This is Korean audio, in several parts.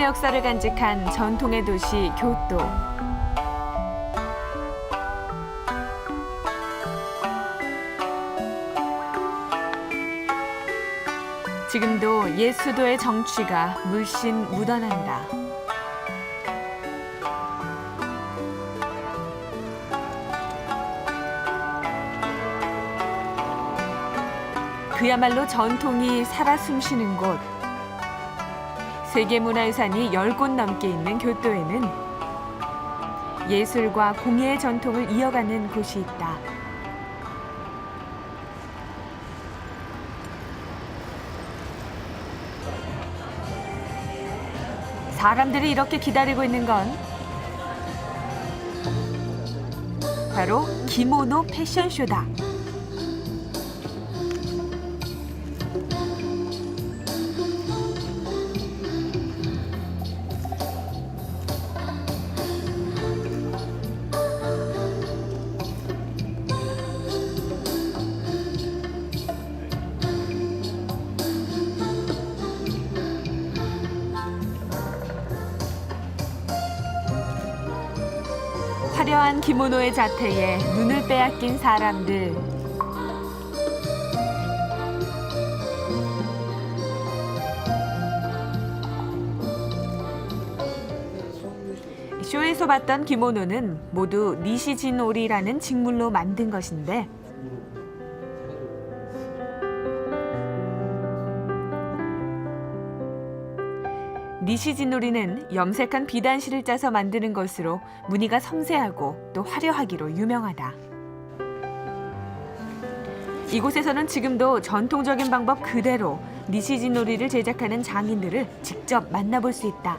일본의 역사를 간직한 전통의 도시 교토. 지금도 옛 수도의 정취가 물씬 묻어난다. 그야말로 전통이 살아 숨쉬는 곳. 세계문화유산이 10곳 넘게 있는 교토에는 예술과 공예의 전통을 이어가는 곳이 있다. 사람들이 이렇게 기다리고 있는 건 바로 기모노 패션쇼다. 화려한 기모노의 자태에 눈을 빼앗긴 사람들. 쇼에서 봤던 기모노는 모두 니시진오리라는 직물로 만든 것인데 니시진오리는 염색한 비단실을 짜서 만드는 것으로 무늬가 섬세하고 또 화려하기로 유명하다. 이곳에서는 지금도 전통적인 방법 그대로 니시진오리를 제작하는 장인들을 직접 만나볼 수 있다.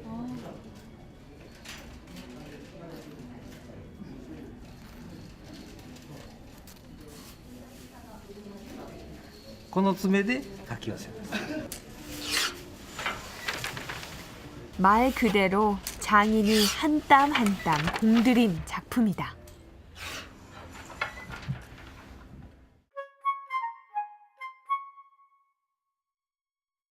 この爪で書き寄せます。 말 그대로 장인이 한 땀 한 땀 공들인 작품이다.